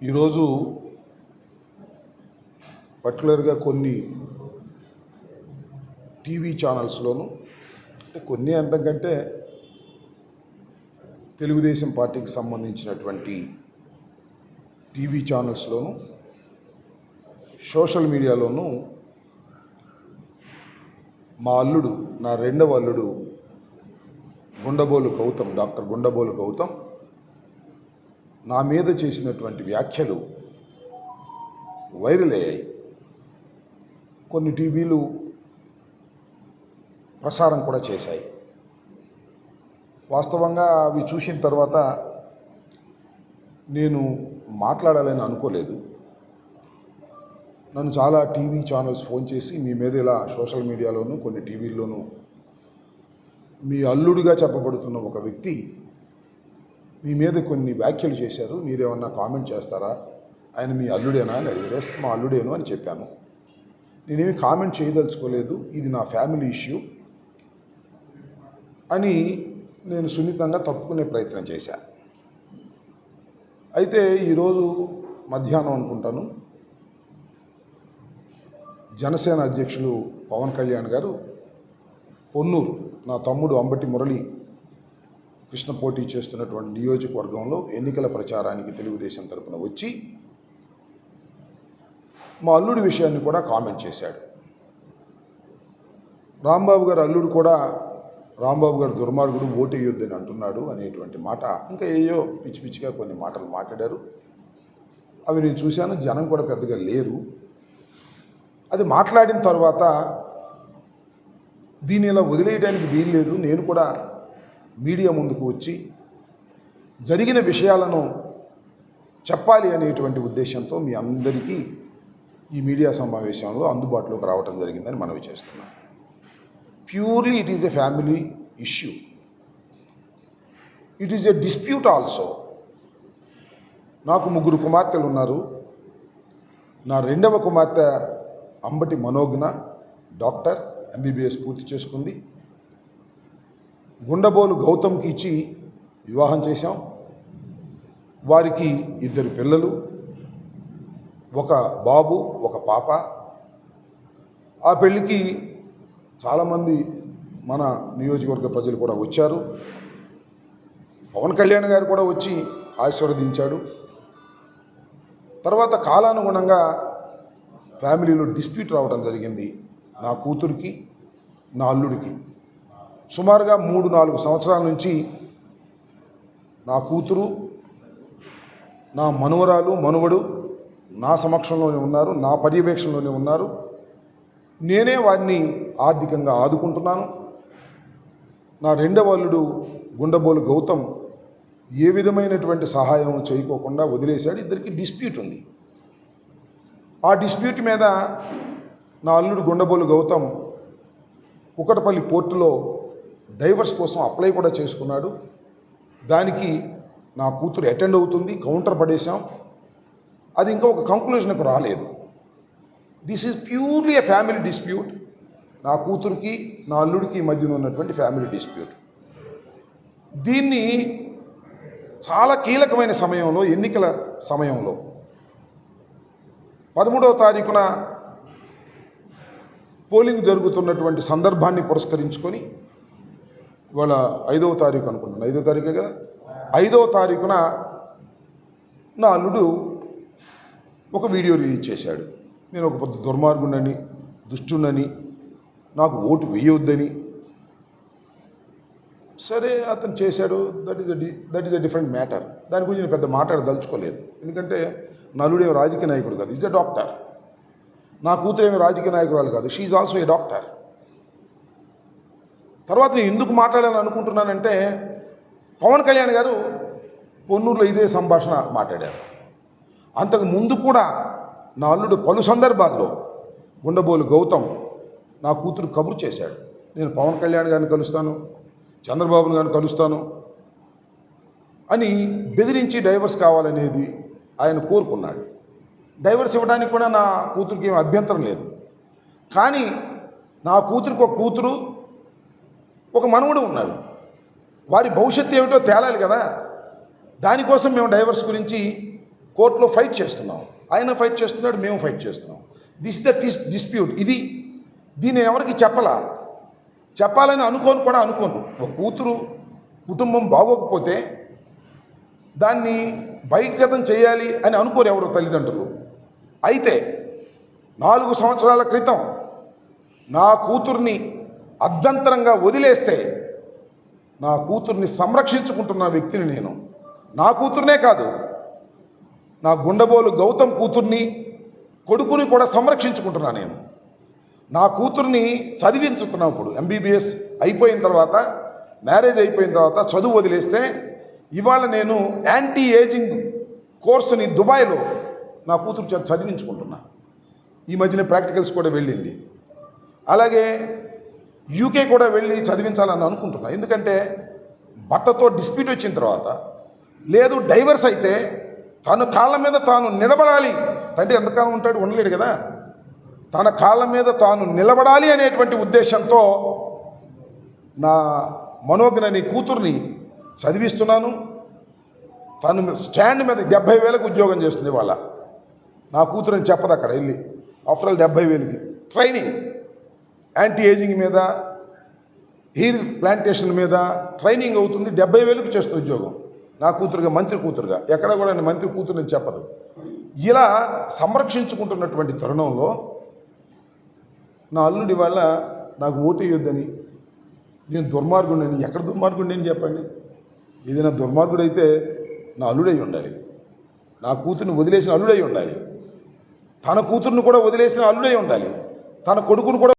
ఈరోజు పర్టికులర్గా కొన్ని టీవీ ఛానల్స్లోను అంటే కొన్ని అనడం కంటే తెలుగుదేశం పార్టీకి సంబంధించినటువంటి టీవీ ఛానల్స్లోను సోషల్ మీడియాలోనూ మా అల్లుడు నా రెండవ అల్లుడు గుండబోలు గౌతమ్ డాక్టర్ గుండబోలు గౌతమ్ నా మీద చేసినటువంటి వ్యాఖ్యలు వైరల్ అయ్యాయి. కొన్ని టీవీలు ప్రసారం కూడా చేశాయి. వాస్తవంగా అవి చూసిన తర్వాత నేను మాట్లాడాలని అనుకోలేదు. నన్ను చాలా టీవీ ఛానల్స్ ఫోన్ చేసి మీ మీద ఇలా సోషల్ మీడియాలోనూ కొన్ని టీవీల్లోనూ మీ అల్లుడిగా చెప్పబడుతున్న ఒక వ్యక్తి మీ మీద కొన్ని వ్యాఖ్యలు చేశారు. మీరేమన్నా కామెంట్ చేస్తారా? ఆయన మీ అల్లుడేనా? అని అడిగారు. ఎస్ మా అల్లుడేను అని చెప్పాను నేనేమి కామెంట్ చేయదలుచుకోలేదు. ఇది నా ఫ్యామిలీ ఇష్యూ అని నేను సున్నితంగా తప్పుకునే ప్రయత్నం చేశా. అయితే ఈరోజు మధ్యాహ్నం అనుకుంటాను. జనసేన అధ్యక్షులు పవన్ కళ్యాణ్ గారు పొన్నూరు నా తమ్ముడు అంబటి మురళి కృష్ణ పోటీ చేస్తున్నటువంటి నియోజకవర్గంలో ఎన్నికల ప్రచారానికి తెలుగుదేశం తరపున వచ్చి మా అల్లుడి విషయాన్ని కూడా కామెంట్ చేశాడు. రాంబాబు గారు అల్లుడు కూడా రాంబాబు గారు దుర్మార్గుడు ఓటు వేయొద్దని అంటున్నాడు అనేటువంటి మాట. ఇంకా ఏయో పిచ్చి పిచ్చిగా కొన్ని మాటలు మాట్లాడారు. అవి నేను చూశాను జనం కూడా పెద్దగా లేరు. అది మాట్లాడిన తర్వాత దీన్ని ఇలా వదిలేయడానికి వీల్లేదు నేను కూడా మీడియా ముందుకు వచ్చి జరిగిన విషయాలను చెప్పాలి అనేటువంటి ఉద్దేశంతో మీ అందరికీ ఈ మీడియా సమావేశంలో అందుబాటులోకి రావడం జరిగిందని మనవి చేస్తున్నాను purely it is a family issue it is a dispute also నాకు ముగ్గురు కుమార్తెలు ఉన్నారు. నా రెండవ కుమార్తె అంబటి మనోజ్ఞ డాక్టర్ ఎంబీబీఎస్ పూర్తి చేసుకుంది. గుండబోలు గౌతమ్కి ఇచ్చి వివాహం చేశాం. వారికి ఇద్దరు పిల్లలు ఒక బాబు ఒక పాప. ఆ పెళ్ళికి చాలామంది మన నియోజకవర్గ ప్రజలు కూడా వచ్చారు. పవన్ కళ్యాణ్ గారు కూడా వచ్చి ఆశీర్వదించాడు. తర్వాత కాలానుగుణంగా ఫ్యామిలీలో డిస్ప్యూట్ రావడం జరిగింది నా కూతురికి నా అల్లుడికి. సుమారుగా మూడు నాలుగు సంవత్సరాల నుంచి నా కూతురు నా మనువరాలు మనువడు నా సమక్షంలోనే ఉన్నారు నా పర్యవేక్షణలోనే ఉన్నారు. నేనే వారిని ఆర్థికంగా ఆదుకుంటున్నాను. నా రెండవ అల్లుడు గుండబోలు గౌతమ్ ఏ విధమైనటువంటి సహాయం చేయకోకుండా వదిలేశాడు. ఇద్దరికి డిస్ప్యూట్ ఉంది. ఆ డిస్ప్యూట్ మీద నా అల్లుడు గుండబోలు గౌతమ్ కుకటపల్లి పోర్టులో డైవర్స్ కోసం అప్లై కూడా చేసుకున్నాడు. దానికి నా కూతురు అటెండ్ అవుతుంది కౌంటర్ పడేశాం. అది ఇంకా ఒక కంక్లూజన్కు రాలేదు. This is purely a family dispute నా కూతురికి నా అల్లుడికి మధ్యన ఉన్నటువంటి ఫ్యామిలీ డిస్ప్యూట్ దీన్ని చాలా కీలకమైన సమయంలో ఎన్నికల సమయంలో పదమూడవ తారీఖున పోలింగ్ జరుగుతున్నటువంటి సందర్భాన్ని పురస్కరించుకొని ఇవాళ ఐదవ తారీఖు అనుకుంటున్నాను. ఐదవ తారీఖే కదా? ఐదవ తారీఖున నా అల్లుడు ఒక వీడియో రిలీజ్ చేశాడు. నేను ఒక పెద్ద దుర్మార్గుండని దుష్టుడని నాకు ఓటు వేయొద్దని. సరే అతను చేశాడు. That is that is a different matter దాని గురించి నేను పెద్ద మాట్లాడదలుచుకోలేదు ఎందుకంటే నలుడేమి రాజకీయ నాయకుడు కాదు. ఈజ్ అ డాక్టర్ నా కూతురు రాజకీయ నాయకురాలు కాదు. షీఈ్ ఆల్సో ఏ డాక్టర్ తర్వాత నేను ఎందుకు మాట్లాడాలని అనుకుంటున్నానంటే పవన్ కళ్యాణ్ గారు పొన్నూరులో ఇదే సంభాషణ మాట్లాడారు. అంతకు ముందు కూడా నా అల్లుడు పలు సందర్భాల్లో గుండబోలు గౌతమ్ నా కూతురు కబురు చేశాడు. నేను పవన్ కళ్యాణ్ గారిని కలుస్తాను చంద్రబాబు గారిని కలుస్తాను అని బెదిరించి డైవర్స్ కావాలనేది ఆయన కోరుకున్నాడు. డైవర్స్ ఇవ్వడానికి కూడా నా కూతురికి ఏం అభ్యంతరం లేదు. కానీ నా కూతురికి ఒక కూతురు ఒక మనవుడు ఉన్నాడు. వారి భవిష్యత్తు ఏమిటో తేలాలి కదా. దానికోసం మేము డైవర్స్ గురించి కోర్టులో ఫైట్ చేస్తున్నాం. ఆయన ఫైట్ చేస్తున్నాడు మేము ఫైట్ చేస్తున్నాం. దిస్ ద టిస్ డిస్ప్యూట్ ఇది దీన్ని ఎవరికి చెప్పలా? చెప్పాలని అనుకోను కూడా అనుకోను. ఒక కూతురు కుటుంబం బాగోకపోతే దాన్ని బహిర్గతం చేయాలి అని అనుకోరు ఎవరు తల్లిదండ్రులు. అయితే నాలుగు సంవత్సరాల క్రితం నా కూతుర్ని అర్ధంతరంగా వదిలేస్తే నా కూతుర్ని సంరక్షించుకుంటున్న వ్యక్తిని నేను. నా కూతుర్నే కాదు నా గుండబోలు గౌతమ్ కూతుర్ని కొడుకుని కూడా సంరక్షించుకుంటున్నా నేను. నా కూతుర్ని చదివించుతున్నాం ఇప్పుడు ఎంబీబీఎస్ అయిపోయిన తర్వాత మ్యారేజ్ అయిపోయిన తర్వాత చదువు వదిలేస్తే ఇవాళ నేను యాంటీ ఏజింగ్ కోర్సుని దుబాయ్లో నా కూతురు చదివించుకుంటున్నా. ఈ మధ్యనే ప్రాక్టికల్స్ కూడా వెళ్ళింది. అలాగే యూకే కూడా వెళ్ళి చదివించాలని అనుకుంటున్నా. ఎందుకంటే భర్తతో డిస్ప్యూట్ వచ్చిన తర్వాత లేదు డైవర్స్ అయితే తను కాళ్ళ మీద తాను నిలబడాలి. తండ్రి ఎంతకాలం ఉంటాడు ఉండలేడు కదా. తన కాళ్ళ మీద తాను నిలబడాలి అనేటువంటి ఉద్దేశంతో నా మనోజ్ఞని కూతుర్ని చదివిస్తున్నాను. తను స్టాండ్ మీద డెబ్భై వేలకు ఉద్యోగం చేస్తుంది వాళ్ళ నా కూతురని చెప్పదు అక్కడ వెళ్ళి. ఆఫ్టర్ ఆల్ డెబ్భై వేలకి. ట్రైనింగ్. యాంటీ ఏజింగ్ మీద హీర్ ప్లాంటేషన్ మీద ట్రైనింగ్ అవుతుంది డెబ్బై వేలకు చేస్తుంది ఉద్యోగం. నా కూతురుగా మంత్రి కూతురుగా. ఎక్కడ కూడా నేను మంత్రి కూతురుని చెప్పదు. ఇలా సంరక్షించుకుంటున్నటువంటి తరుణంలో నా అల్లుడి వల్ల నాకు ఓటు వేయొద్దని నేను దుర్మార్గుడిని ఎక్కడ దుర్మార్గుడిని అని చెప్పండి? ఏదైనా దుర్మార్గుడైతే నా అల్లుడై ఉండాలి. నా కూతుర్ని వదిలేసిన అల్లుడై ఉండాలి. తన కూతుర్ని కూడా వదిలేసిన అల్లుడై ఉండాలి. తన కొడుకును కూడా